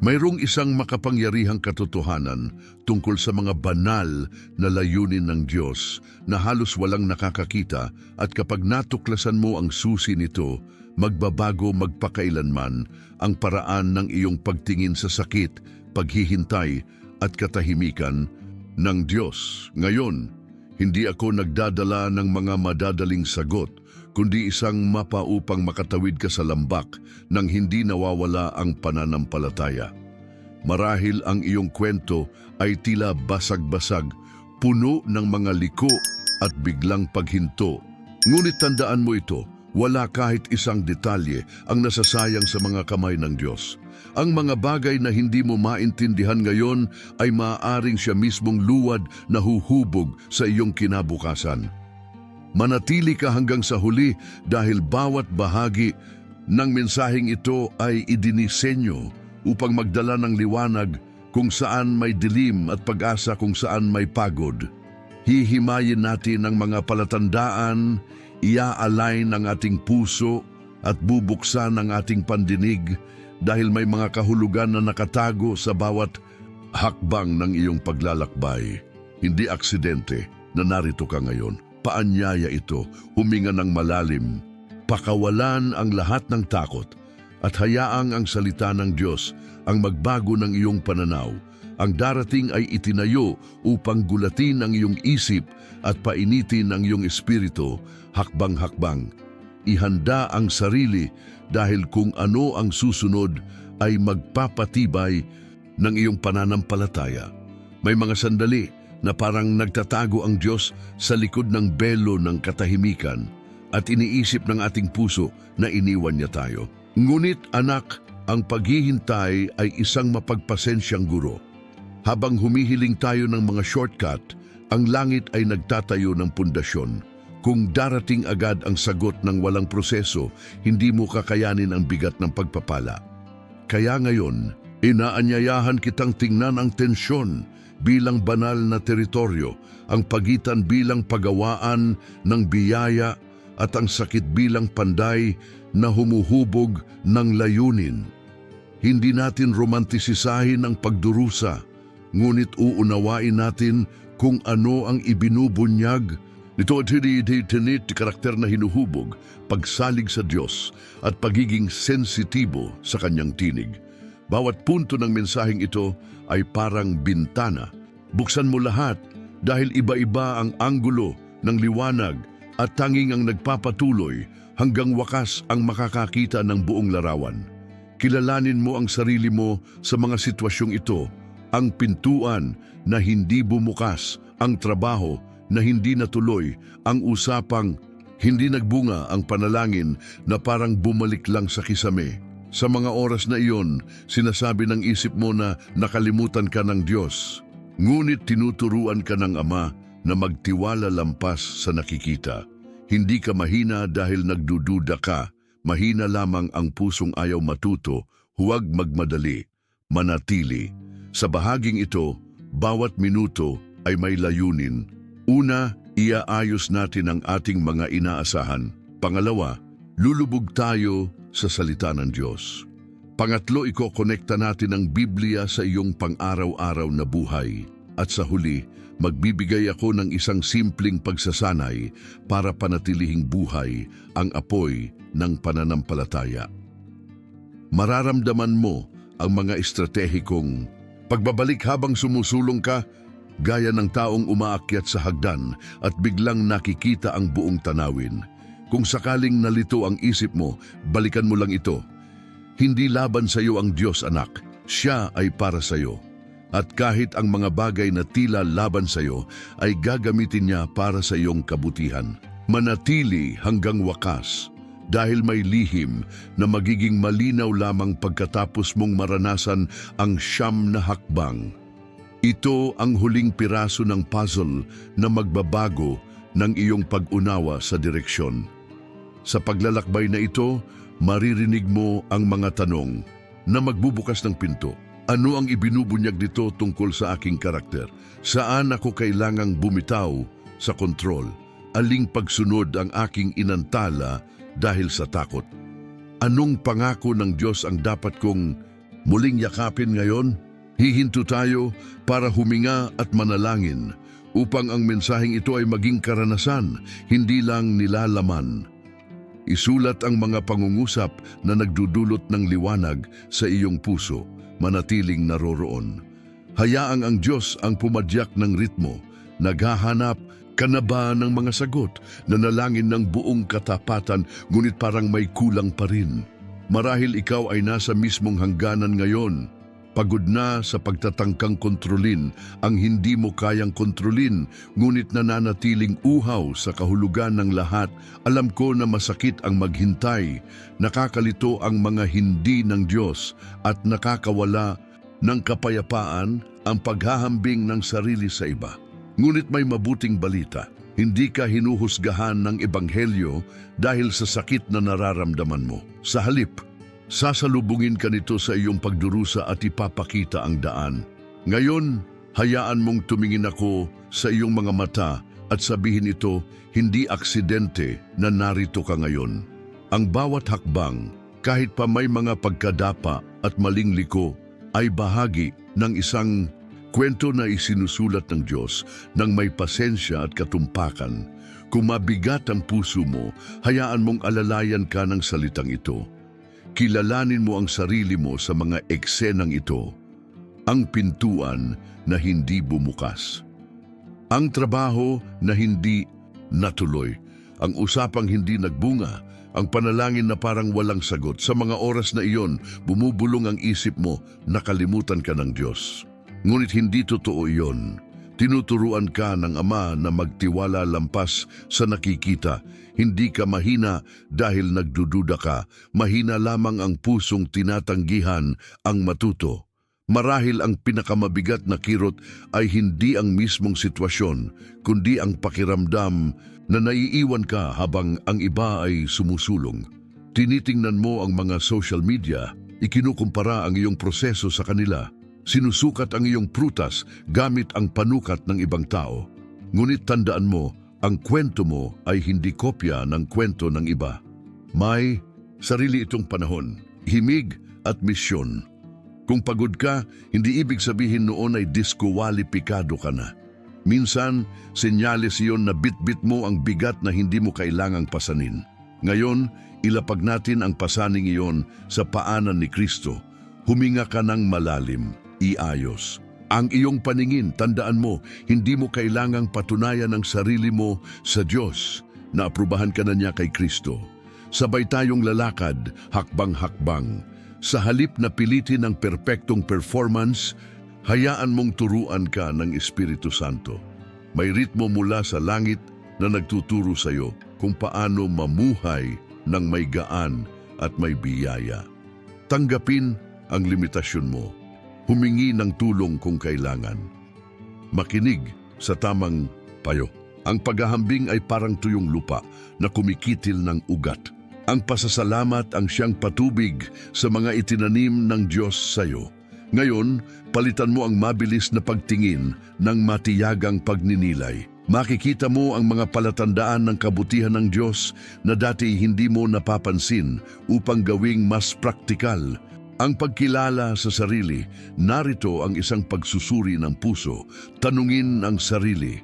Mayroong isang makapangyarihang katotohanan tungkol sa mga banal na layunin ng Diyos na halos walang nakakakita at kapag natuklasan mo ang susi nito, magbabago magpakailanman ang paraan ng iyong pagtingin sa sakit, paghihintay at katahimikan ng Diyos. Ngayon, hindi ako nagdadala ng mga madadaling sagot, kundi isang mapa upang makatawid ka sa lambak nang hindi nawawala ang pananampalataya. Marahil ang iyong kwento ay tila basag-basag, puno ng mga liko at biglang paghinto. Ngunit tandaan mo ito, wala kahit isang detalye ang nasasayang sa mga kamay ng Diyos. Ang mga bagay na hindi mo maintindihan ngayon ay maaaring siya mismong luwad na huhubog sa iyong kinabukasan. Manatili ka hanggang sa huli dahil bawat bahagi ng mensaheng ito ay idinisenyo upang magdala ng liwanag kung saan may dilim at pag-asa kung saan may pagod. Hihimayin natin ang mga palatandaan, ia-align ang ating puso at bubuksan ang ating pandinig dahil may mga kahulugan na nakatago sa bawat hakbang ng iyong paglalakbay. Hindi aksidente na narito ka ngayon. Paanyaya ito, huminga ng malalim. Pakawalan ang lahat ng takot at hayaang ang salita ng Diyos ang magbago ng iyong pananaw. Ang darating ay itinayo upang gulatin ang iyong isip at painitin ang iyong espiritu hakbang-hakbang. Ihanda ang sarili dahil kung ano ang susunod ay magpapatibay ng iyong pananampalataya. May mga sandali na parang nagtatago ang Diyos sa likod ng belo ng katahimikan at iniisip ng ating puso na iniwan niya tayo. Ngunit anak, ang paghihintay ay isang mapagpasensyang guro. Habang humihiling tayo ng mga shortcut, ang langit ay nagtatayo ng pundasyon. Kung darating agad ang sagot ng walang proseso, hindi mo kakayanin ang bigat ng pagpapala. Kaya ngayon, inaanyayahan kitang tingnan ang tensyon bilang banal na teritoryo, ang pagitan bilang pagawaan ng biyaya at ang sakit bilang panday na humuhubog ng layunin. Hindi natin romantisisahin ang pagdurusa, ngunit uunawain natin kung ano ang ibinubunyag nito at tinit karakter na hinuhubog, pagsalig sa Diyos at pagiging sensitibo sa kanyang tinig. Bawat punto ng mensaheng ito ay parang bintana. Buksan mo lahat dahil iba-iba ang anggulo ng liwanag at tanging ang nagpapatuloy hanggang wakas ang makakakita ng buong larawan. Kilalanin mo ang sarili mo sa mga sitwasyong ito, ang pintuan na hindi bumukas, ang trabaho na hindi natuloy, ang usapang hindi nagbunga ang panalangin na parang bumalik lang sa kisame. Sa mga oras na iyon, sinasabi ng isip mo na nakalimutan ka ng Diyos. Ngunit tinuturuan ka ng Ama na magtiwala lampas sa nakikita. Hindi ka mahina dahil nagdududa ka, mahina lamang ang pusong ayaw matuto, huwag magmadali, manatili. Sa bahaging ito, bawat minuto ay may layunin. Una, iaayos natin ang ating mga inaasahan. Pangalawa, lulubog tayo sa salita ng Diyos. Pangatlo, ikokonekta natin ang Biblia sa iyong pang-araw-araw na buhay. At sa huli, magbibigay ako ng isang simpleng pagsasanay para panatilihing buhay ang apoy ng pananampalataya. Mararamdaman mo ang mga estratehikong pagbabalik habang sumusulong ka, gaya ng taong umaakyat sa hagdan at biglang nakikita ang buong tanawin. Kung sakaling nalito ang isip mo, balikan mo lang ito. Hindi laban sa iyo ang Diyos, anak. Siya ay para sa iyo. At kahit ang mga bagay na tila laban sa iyo ay gagamitin niya para sa iyong kabutihan. Manatili hanggang wakas dahil may lihim na magiging malinaw lamang pagkatapos mong maranasan ang siyam na hakbang. Ito ang huling piraso ng puzzle na magbabago ng iyong pag-unawa sa direksyon. Sa paglalakbay na ito, maririnig mo ang mga tanong na magbubukas ng pinto. Ano ang ibinubunyag nito tungkol sa aking karakter? Saan ako kailangang bumitaw sa kontrol? Aling pagsunod ang aking inantala dahil sa takot? Anong pangako ng Diyos ang dapat kong muling yakapin ngayon? Hihinto tayo para huminga at manalangin upang ang mensaheng ito ay maging karanasan, hindi lang nilalaman. Isulat ang mga pangungusap na nagdudulot ng liwanag sa iyong puso, manatiling naroroon. Hayaang ang Diyos ang pumadyak ng ritmo, naghahanap ka na ba ng mga sagot, nanalangin ng buong katapatan ngunit parang may kulang pa rin. Marahil ikaw ay nasa mismong hangganan ngayon, Pagod na sa pagtatangkang kontrolin ang hindi mo kayang kontrolin, ngunit nananatiling uhaw sa kahulugan ng lahat. Alam ko na masakit ang maghintay, nakakalito ang mga hindi ng Diyos at nakakawala ng kapayapaan ang paghahambing ng sarili sa iba. Ngunit may mabuting balita. Hindi ka hinuhusgahan ng ebanghelyo dahil sa sakit na nararamdaman mo. Sa halip, Sasalubungin ka nito sa iyong pagdurusa at ipapakita ang daan. Ngayon, hayaan mong tumingin ako sa iyong mga mata at sabihin ito, hindi aksidente na narito ka ngayon. Ang bawat hakbang, kahit pa may mga pagkadapa at maling liko, ay bahagi ng isang kwento na isinusulat ng Diyos ng may pasensya at katumpakan. Kung mabigat ang puso mo, hayaan mong alalayan ka ng salitang ito. Kilalanin mo ang sarili mo sa mga eksenang ito, ang pintuan na hindi bumukas, ang trabaho na hindi natuloy, ang usapang hindi nagbunga, ang panalangin na parang walang sagot. Sa mga oras na iyon, bumubulong ang isip mo, nakalimutan ka ng Diyos. Ngunit hindi totoo iyon. Tinuturuan ka ng Ama na magtiwala lampas sa nakikita. Hindi ka mahina dahil nagdududa ka. Mahina lamang ang pusong tinatanggihan ang matuto. Marahil ang pinakamabigat na kirot ay hindi ang mismong sitwasyon, kundi ang pakiramdam na naiiwan ka habang ang iba ay sumusulong. Tinitingnan mo ang mga social media, ikinukumpara ang iyong proseso sa kanila. Sinusukat ang iyong prutas gamit ang panukat ng ibang tao. Ngunit tandaan mo, ang kwento mo ay hindi kopya ng kwento ng iba. May sarili itong panahon, himig at misyon. Kung pagod ka, hindi ibig sabihin noon ay diskuwalipikado ka na. Minsan, senyales iyon na bit-bit mo ang bigat na hindi mo kailangang pasanin. Ngayon, ilapag natin ang pasaning iyon sa paanan ni Kristo. Huminga ka ng malalim, iayos. Ang iyong paningin, tandaan mo, hindi mo kailangang patunayan ang sarili mo sa Diyos na aprubahan ka na niya kay Kristo. Sabay tayong lalakad, hakbang-hakbang. Sa halip na pilitin ang perpektong performance, hayaan mong turuan ka ng Espiritu Santo. May ritmo mula sa langit na nagtuturo sa iyo kung paano mamuhay ng may gaan at may biyaya. Tanggapin ang limitasyon mo. Humingi ng tulong kung kailangan. Makinig sa tamang payo. Ang paghahambing ay parang tuyong lupa na kumikitil ng ugat. Ang pasasalamat ang siyang patubig sa mga itinanim ng Diyos sa iyo. Ngayon, palitan mo ang mabilis na pagtingin ng matiyagang pagninilay. Makikita mo ang mga palatandaan ng kabutihan ng Diyos na dati hindi mo napapansin upang gawing mas praktikal. Ang pagkilala sa sarili, narito ang isang pagsusuri ng puso. Tanungin ang sarili,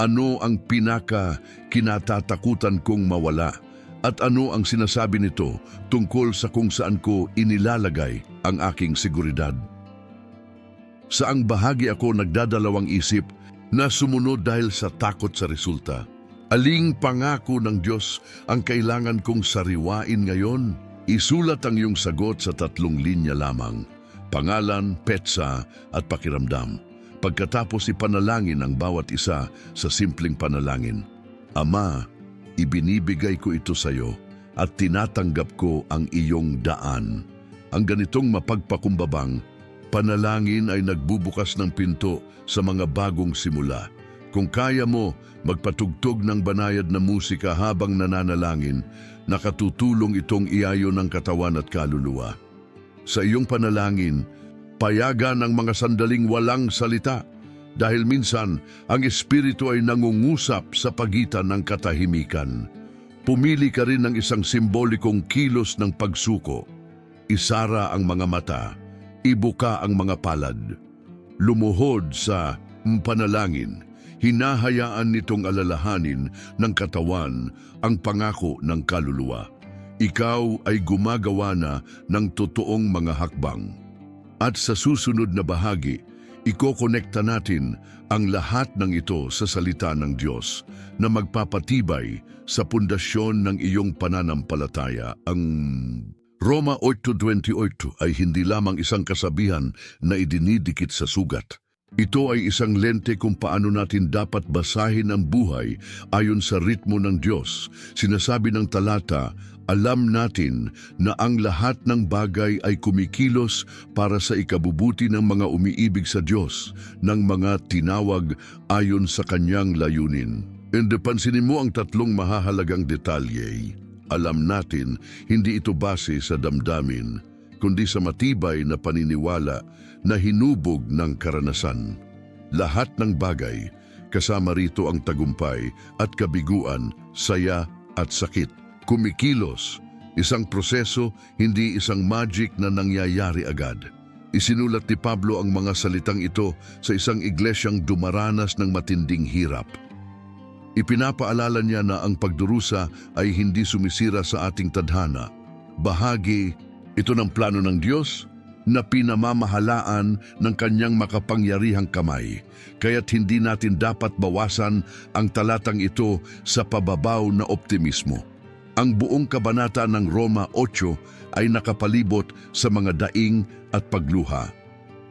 ano ang pinaka kinatatakutan kong mawala? At ano ang sinasabi nito tungkol sa kung saan ko inilalagay ang aking seguridad? Saang bahagi ako nagdadalawang isip na sumunod dahil sa takot sa resulta? Aling pangako ng Diyos ang kailangan kong sariwain ngayon? Isulat ang iyong sagot sa tatlong linya lamang. Pangalan, petsa at pakiramdam. Pagkatapos ipanalangin ang bawat isa sa simpleng panalangin. Ama, ibinibigay ko ito sa iyo at tinatanggap ko ang iyong daan. Ang ganitong mapagpakumbabang, panalangin ay nagbubukas ng pinto sa mga bagong simula. Kung kaya mo, magpatugtog ng banayad na musika habang nananalangin, nakatutulong itong iayo ng katawan at kaluluwa. Sa iyong panalangin, payagan ang mga sandaling walang salita dahil minsan ang Espiritu ay nangungusap sa pagitan ng katahimikan. Pumili ka rin ng isang simbolikong kilos ng pagsuko. Isara ang mga mata, ibuka ang mga palad. Lumuhod sa panalangin, hinahayaan nitong alalahanin ng katawan ang pangako ng kaluluwa. Ikaw ay gumagawa na ng totoong mga hakbang. At sa susunod na bahagi, ikokonekta natin ang lahat ng ito sa salita ng Diyos na magpapatibay sa pundasyon ng iyong pananampalataya. Ang Roma 8.28 ay hindi lamang isang kasabihan na idinidikit sa sugat. Ito ay isang lente kung paano natin dapat basahin ang buhay ayon sa ritmo ng Diyos. Sinasabi ng talata, alam natin na ang lahat ng bagay ay kumikilos para sa ikabubuti ng mga umiibig sa Diyos, ng mga tinawag ayon sa kanyang layunin. And pansinin mo ang tatlong mahahalagang detalye. Alam natin, hindi ito base sa damdamin, kundi sa matibay na paniniwala na hinubog ng karanasan. Lahat ng bagay, kasama rito ang tagumpay at kabiguan, saya at sakit. Kumikilos, isang proseso, hindi isang magic na nangyayari agad. Isinulat ni Pablo ang mga salitang ito sa isang iglesyang dumaranas ng matinding hirap. Ipinapaalala niya na ang pagdurusa ay hindi sumisira sa ating tadhana. Bahagi ito ng plano ng Diyos na pinamamahalaan ng kanyang makapangyarihang kamay. Kaya't hindi natin dapat bawasan ang talatang ito sa pababaw na optimismo. Ang buong kabanata ng Roma 8 ay nakapalibot sa mga daing at pagluha.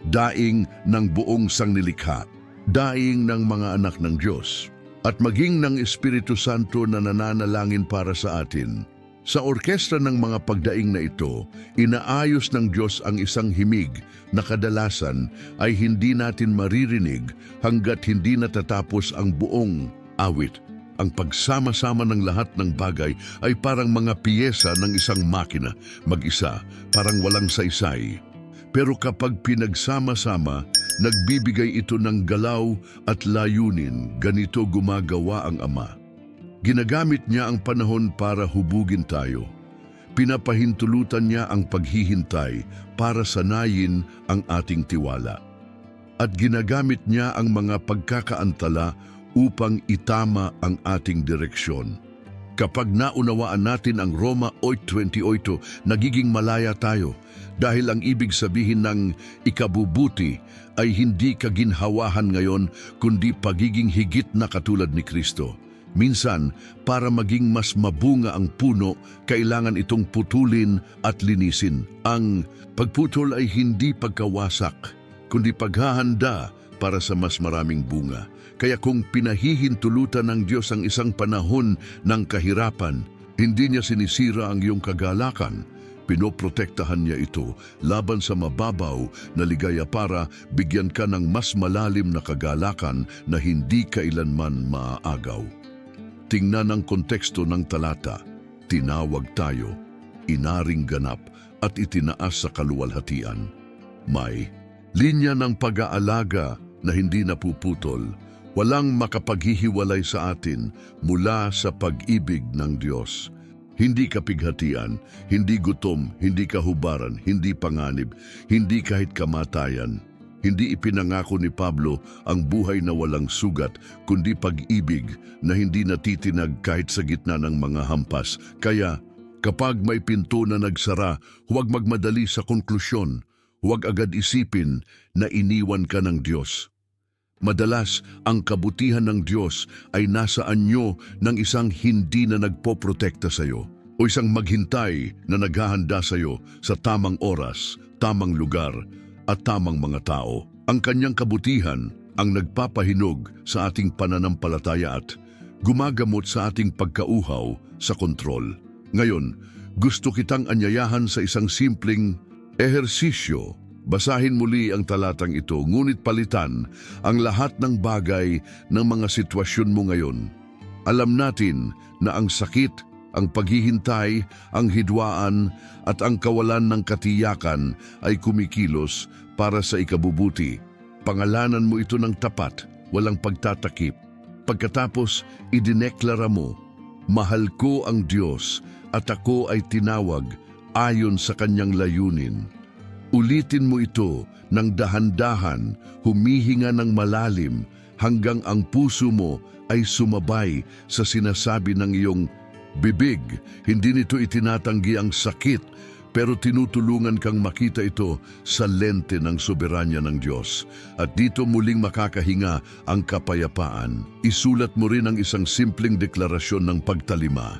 Daing ng buong sangnilikha. Daing ng mga anak ng Diyos at maging ng Espiritu Santo na nananalangin para sa atin. Sa orkestra ng mga pagdaing na ito, inaayos ng Diyos ang isang himig na kadalasan ay hindi natin maririnig hanggat hindi natatapos ang buong awit. Ang pagsama-sama ng lahat ng bagay ay parang mga piyesa ng isang makina, mag-isa, parang walang saysay. Pero kapag pinagsama-sama, nagbibigay ito ng galaw at layunin, ganito gumagawa ang Ama. Ginagamit niya ang panahon para hubugin tayo. Pinapahintulutan niya ang paghihintay para sanayin ang ating tiwala. At ginagamit niya ang mga pagkakaantala upang itama ang ating direksyon. Kapag naunawaan natin ang Roma 8.28, nagiging malaya tayo dahil ang ibig sabihin ng ikabubuti ay hindi kaginhawahan ngayon kundi pagiging higit na katulad ni Kristo. Minsan, para maging mas mabunga ang puno, kailangan itong putulin at linisin. Ang pagputol ay hindi pagkawasak, kundi paghahanda para sa mas maraming bunga. Kaya kung pinahihintulutan ng Diyos ang isang panahon ng kahirapan, hindi niya sinisira ang iyong kagalakan. Pinoprotektahan niya ito laban sa mababaw na ligaya para bigyan ka ng mas malalim na kagalakan na hindi kailanman maaagaw. Tingnan ang konteksto ng talata. Tinawag tayo, inaring ganap at itinaas sa kaluwalhatian. May linya ng pag-aalaga na hindi napuputol, walang makapaghihiwalay sa atin mula sa pag-ibig ng Diyos. Hindi kapighatian, hindi gutom, hindi kahubaran, hindi panganib, hindi kahit kamatayan. Hindi ipinangako ni Pablo ang buhay na walang sugat, kundi pag-ibig na hindi natitinag kahit sa gitna ng mga hampas. Kaya, kapag may pinto na nagsara, huwag magmadali sa konklusyon. Huwag agad isipin na iniwan ka ng Diyos. Madalas, ang kabutihan ng Diyos ay nasa anyo ng isang hindi na nagpoprotekta sa iyo o isang maghintay na naghahanda sa iyo sa tamang oras, tamang lugar, at tamang mga tao. Ang kanyang kabutihan ang nagpapahinog sa ating pananampalataya at gumagamot sa ating pagkauhaw sa kontrol. Ngayon, gusto kitang anyayahan sa isang simpleng ehersisyo. Basahin muli ang talatang ito, ngunit palitan ang lahat ng bagay ng mga sitwasyon mo ngayon. Alam natin na ang sakit, ang paghihintay, ang hidwaan at ang kawalan ng katiyakan ay kumikilos para sa ikabubuti. Pangalanan mo ito ng tapat, walang pagtatakip. Pagkatapos, idineklara mo, Mahal ko ang Diyos at ako ay tinawag ayon sa kanyang layunin. Ulitin mo ito ng dahan-dahan, humihinga ng malalim hanggang ang puso mo ay sumabay sa sinasabi ng iyong bibig. Hindi nito itinatanggi ang sakit, pero tinutulungan kang makita ito sa lente ng soberanya ng Diyos. At dito muling makakahinga ang kapayapaan. Isulat mo rin ang isang simpleng deklarasyon ng pagtalima.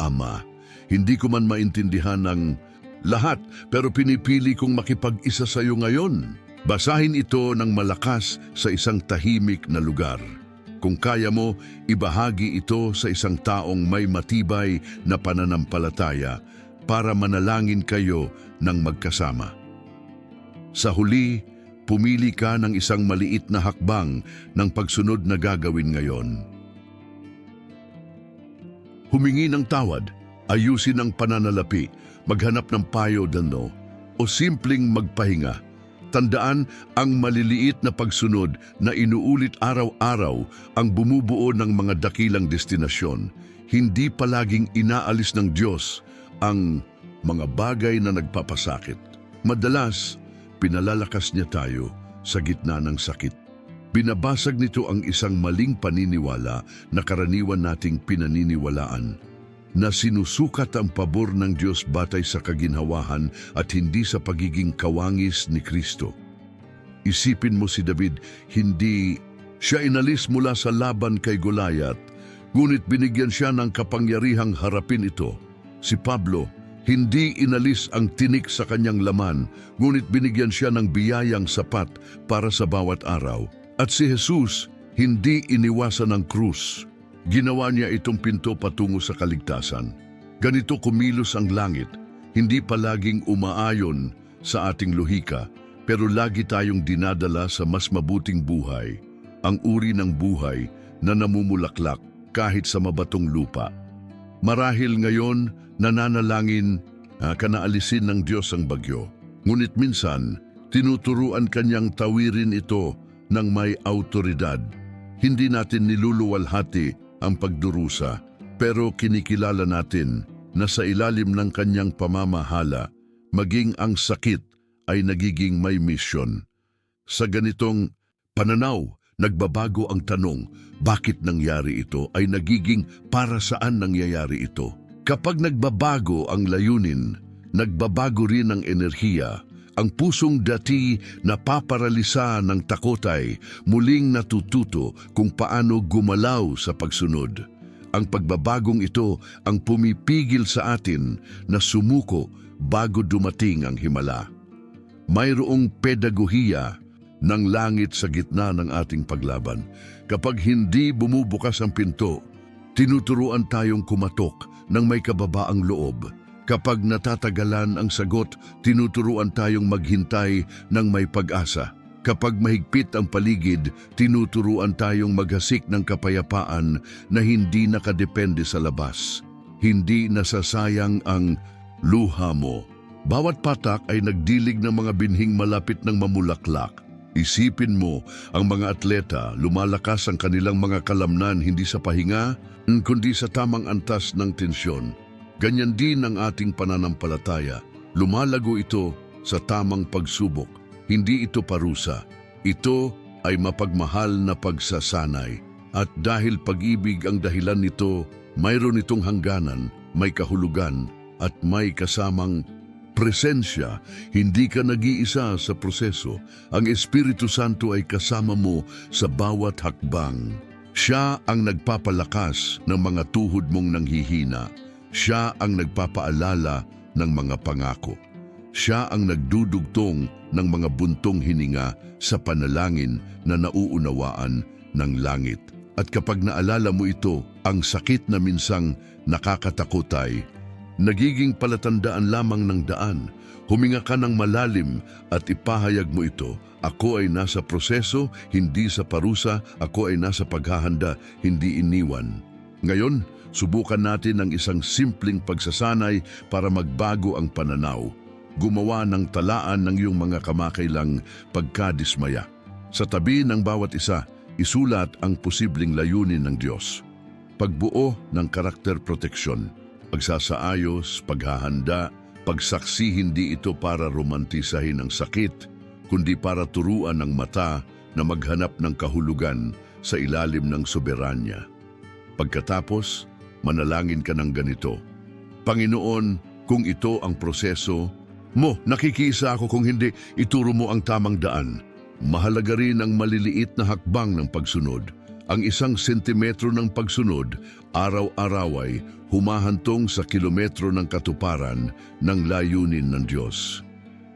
Ama, hindi ko man maintindihan ang lahat pero pinipili kong makipag-isa sa iyo ngayon. Basahin ito ng malakas sa isang tahimik na lugar. Kung kaya mo, ibahagi ito sa isang taong may matibay na pananampalataya para manalangin kayo ng magkasama. Sa huli, pumili ka ng isang maliit na hakbang ng pagsunod na gagawin ngayon. Humingi ng tawad, ayusin ang pananalapi, maghanap ng payo dano, o simpleng magpahinga. Tandaan ang maliliit na pagsunod na inuulit araw-araw ang bumubuo ng mga dakilang destinasyon. Hindi palaging inaalis ng Diyos ang mga bagay na nagpapasakit. Madalas, pinalalakas niya tayo sa gitna ng sakit. Binabasag nito ang isang maling paniniwala na karaniwan nating pinaniniwalaan na sinusukat ang pabor ng Diyos batay sa kaginhawahan at hindi sa pagiging kawangis ni Kristo. Isipin mo si David, hindi siya inalis mula sa laban kay Goliath, ngunit binigyan siya ng kapangyarihang harapin ito. Si Pablo, hindi inalis ang tinik sa kanyang laman, ngunit binigyan siya ng biyayang sapat para sa bawat araw. At si Jesus, hindi iniwasan ng krus, Ginawa niya itong pinto patungo sa kaligtasan. Ganito kumilos ang langit, hindi palaging umaayon sa ating lohika, pero lagi tayong dinadala sa mas mabuting buhay, ang uri ng buhay na namumulaklak kahit sa mabatong lupa. Marahil ngayon, nananalangin uh, kanaalisin ng Diyos ang bagyo. Ngunit minsan, tinuturuan kanyang tawirin ito ng may autoridad. Hindi natin niluluwalhati ang pagdurusa, pero kinikilala natin na sa ilalim ng kanyang pamamahala, maging ang sakit ay nagiging may misyon. Sa ganitong pananaw, nagbabago ang tanong, bakit nangyari ito ay nagiging para saan nangyayari ito. Kapag nagbabago ang layunin, nagbabago rin ang enerhiya, ang pusong dati na paparalisa ng takotay muling natututo kung paano gumalaw sa pagsunod. Ang pagbabagong ito ang pumipigil sa atin na sumuko bago dumating ang himala. Mayroong pedagohiya ng langit sa gitna ng ating paglaban. Kapag hindi bumubukas ang pinto, tinuturuan tayong kumatok ng may kababaang loob Kapag natatagalan ang sagot, tinuturuan tayong maghintay ng may pag-asa. Kapag mahigpit ang paligid, tinuturuan tayong maghasik ng kapayapaan na hindi nakadepende sa labas. Hindi nasasayang ang luha mo. Bawat patak ay nagdilig ng mga binhing malapit ng mamulaklak. Isipin mo, ang mga atleta, lumalakas ang kanilang mga kalamnan hindi sa pahinga, kundi sa tamang antas ng tensyon. Ganyan din ang ating pananampalataya. Lumalago ito sa tamang pagsubok. Hindi ito parusa. Ito ay mapagmahal na pagsasanay. At dahil pag-ibig ang dahilan nito, mayroon itong hangganan, may kahulugan, at may kasamang presensya. Hindi ka nag-iisa sa proseso. Ang Espiritu Santo ay kasama mo sa bawat hakbang. Siya ang nagpapalakas ng mga tuhod mong nanghihina siya ang nagpapaalala ng mga pangako. Siya ang nagdudugtong ng mga buntong hininga sa panalangin na nauunawaan ng langit. At kapag naalala mo ito, ang sakit na minsang nakakatakot ay nagiging palatandaan lamang ng daan. Huminga ka ng malalim at ipahayag mo ito. Ako ay nasa proseso, hindi sa parusa. Ako ay nasa paghahanda, hindi iniwan. Ngayon, Subukan natin ang isang simpleng pagsasanay para magbago ang pananaw. Gumawa ng talaan ng iyong mga kamakailang pagkadismaya. Sa tabi ng bawat isa, isulat ang posibleng layunin ng Diyos. Pagbuo ng karakter proteksyon, pagsasaayos, paghahanda, pagsaksi hindi ito para romantisahin ang sakit, kundi para turuan ng mata na maghanap ng kahulugan sa ilalim ng soberanya. Pagkatapos, manalangin ka ng ganito. Panginoon, kung ito ang proseso, mo, nakikisa ako kung hindi, ituro mo ang tamang daan. Mahalaga rin ang maliliit na hakbang ng pagsunod. Ang isang sentimetro ng pagsunod, araw-araw ay humahantong sa kilometro ng katuparan ng layunin ng Diyos.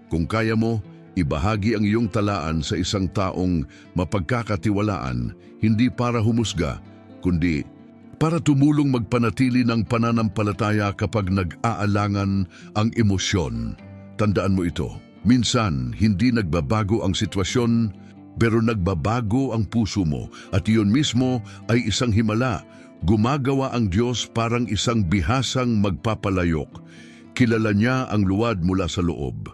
Kung kaya mo, ibahagi ang iyong talaan sa isang taong mapagkakatiwalaan, hindi para humusga, kundi para tumulong magpanatili ng pananampalataya kapag nag-aalangan ang emosyon. Tandaan mo ito, minsan hindi nagbabago ang sitwasyon, pero nagbabago ang puso mo at iyon mismo ay isang himala. Gumagawa ang Diyos parang isang bihasang magpapalayok. Kilala niya ang luwad mula sa loob.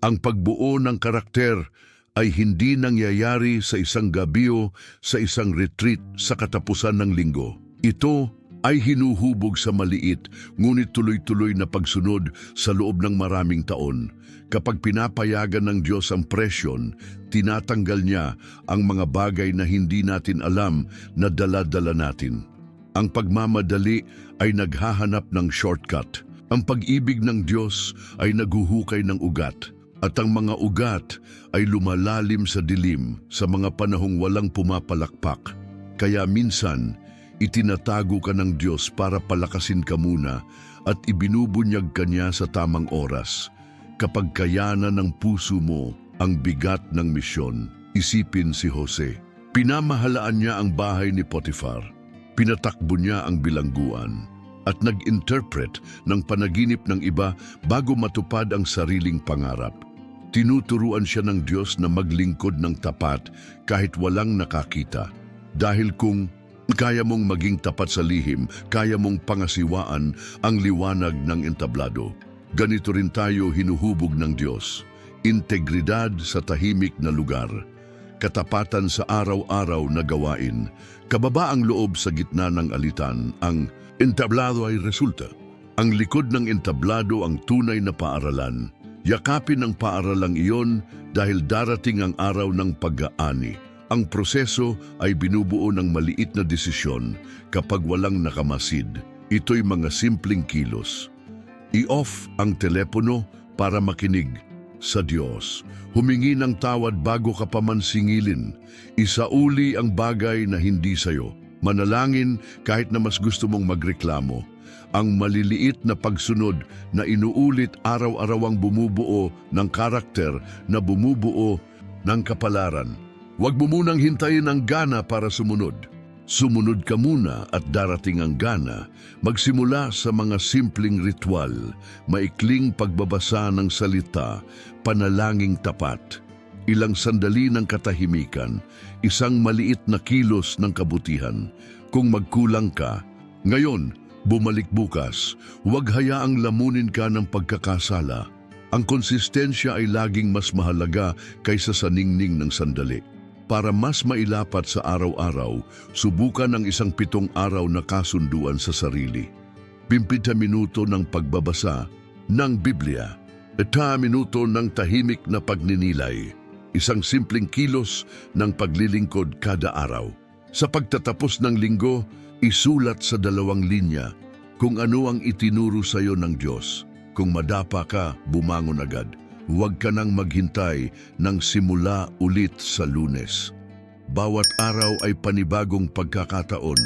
Ang pagbuo ng karakter ay hindi nangyayari sa isang gabiyo, sa isang retreat sa katapusan ng linggo. Ito ay hinuhubog sa maliit ngunit tuloy-tuloy na pagsunod sa loob ng maraming taon. Kapag pinapayagan ng Diyos ang presyon, tinatanggal niya ang mga bagay na hindi natin alam na dala-dala natin. Ang pagmamadali ay naghahanap ng shortcut. Ang pag-ibig ng Diyos ay naguhukay ng ugat. At ang mga ugat ay lumalalim sa dilim sa mga panahong walang pumapalakpak. Kaya minsan, itinatago ka ng Diyos para palakasin ka muna at ibinubunyag ka niya sa tamang oras. Kapag kayanan ng puso mo ang bigat ng misyon, isipin si Jose. Pinamahalaan niya ang bahay ni Potiphar. Pinatakbo niya ang bilangguan at nag-interpret ng panaginip ng iba bago matupad ang sariling pangarap. Tinuturuan siya ng Diyos na maglingkod ng tapat kahit walang nakakita. Dahil kung kaya mong maging tapat sa lihim, kaya mong pangasiwaan ang liwanag ng entablado. Ganito rin tayo hinuhubog ng Diyos. Integridad sa tahimik na lugar. Katapatan sa araw-araw na gawain. Kababaang loob sa gitna ng alitan. Ang entablado ay resulta. Ang likod ng entablado ang tunay na paaralan. Yakapin ang paaralang iyon dahil darating ang araw ng pag-aani. Ang proseso ay binubuo ng maliit na desisyon kapag walang nakamasid. Ito'y mga simpleng kilos. I-off ang telepono para makinig sa Diyos. Humingi ng tawad bago ka pa. Isauli ang bagay na hindi sayo. Manalangin kahit na mas gusto mong magreklamo. Ang maliliit na pagsunod na inuulit araw-araw ang bumubuo ng karakter na bumubuo ng kapalaran. Huwag mo munang hintayin ang gana para sumunod. Sumunod ka muna at darating ang gana, magsimula sa mga simpleng ritual, maikling pagbabasa ng salita, panalangin tapat, ilang sandali ng katahimikan, isang maliit na kilos ng kabutihan. Kung magkulang ka, ngayon, bumalik bukas, huwag hayaang lamunin ka ng pagkakasala. Ang konsistensya ay laging mas mahalaga kaysa sa ningning ng sandali. Para mas mailapat sa araw-araw, subukan ang isang pitong araw na kasunduan sa sarili. Pimpita minuto ng pagbabasa ng Biblia. Eta minuto ng tahimik na pagninilay. Isang simpleng kilos ng paglilingkod kada araw. Sa pagtatapos ng linggo, isulat sa dalawang linya kung ano ang itinuro sa iyo ng Diyos. Kung madapa ka, bumangon agad. Huwag ka nang maghintay ng simula ulit sa lunes. Bawat araw ay panibagong pagkakataon.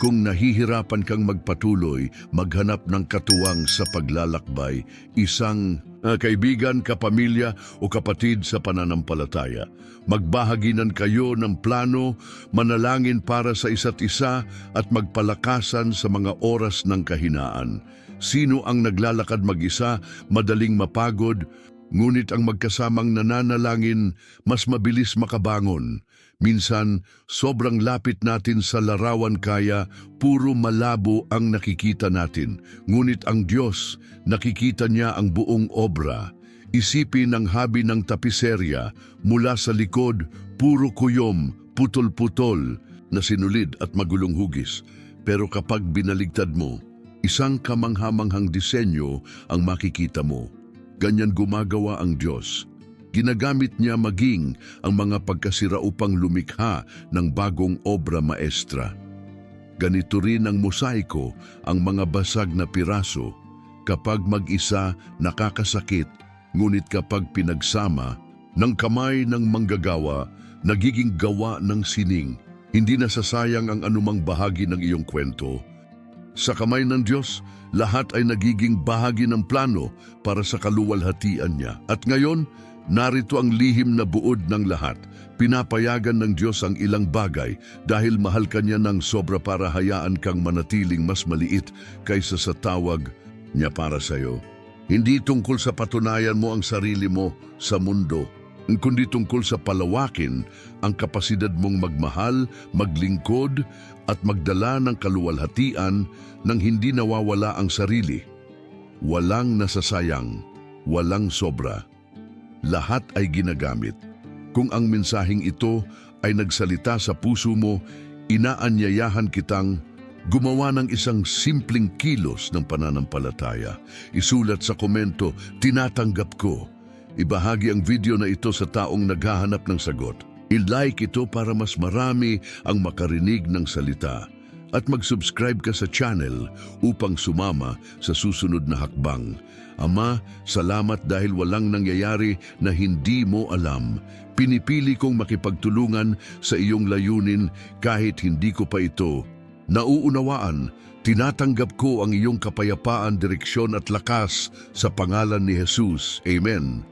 Kung nahihirapan kang magpatuloy, maghanap ng katuwang sa paglalakbay, isang ah, kaibigan, kapamilya o kapatid sa pananampalataya. Magbahaginan kayo ng plano, manalangin para sa isa't isa at magpalakasan sa mga oras ng kahinaan. Sino ang naglalakad mag-isa, madaling mapagod, Ngunit ang magkasamang nananalangin, mas mabilis makabangon. Minsan, sobrang lapit natin sa larawan kaya puro malabo ang nakikita natin. Ngunit ang Diyos, nakikita niya ang buong obra. Isipin ang habi ng tapiserya mula sa likod, puro kuyom, putol-putol, na sinulid at magulong hugis. Pero kapag binaligtad mo, isang kamanghamanghang disenyo ang makikita mo. Ganyan gumagawa ang Diyos. Ginagamit niya maging ang mga pagkasira upang lumikha ng bagong obra maestra. Ganito rin ang mosaiko, ang mga basag na piraso. Kapag mag-isa, nakakasakit, ngunit kapag pinagsama, ng kamay ng manggagawa, nagiging gawa ng sining. Hindi nasasayang ang anumang bahagi ng iyong kwento. Sa kamay ng Diyos, lahat ay nagiging bahagi ng plano para sa kaluwalhatian niya. At ngayon, narito ang lihim na buod ng lahat. Pinapayagan ng Diyos ang ilang bagay dahil mahal ka niya ng sobra para hayaan kang manatiling mas maliit kaysa sa tawag niya para sa iyo. Hindi tungkol sa patunayan mo ang sarili mo sa mundo, kundi tungkol sa palawakin ang kapasidad mong magmahal, maglingkod at magdala ng kaluwalhatian nang hindi nawawala ang sarili. Walang nasasayang, walang sobra. Lahat ay ginagamit. Kung ang mensaheng ito ay nagsalita sa puso mo, inaanyayahan kitang gumawa ng isang simpleng kilos ng pananampalataya. Isulat sa komento, tinatanggap ko. Ibahagi ang video na ito sa taong naghahanap ng sagot. I-like ito para mas marami ang makarinig ng salita. At mag-subscribe ka sa channel upang sumama sa susunod na hakbang. Ama, salamat dahil walang nangyayari na hindi mo alam. Pinipili kong makipagtulungan sa iyong layunin kahit hindi ko pa ito. Nauunawaan, tinatanggap ko ang iyong kapayapaan, direksyon at lakas sa pangalan ni Jesus. Amen.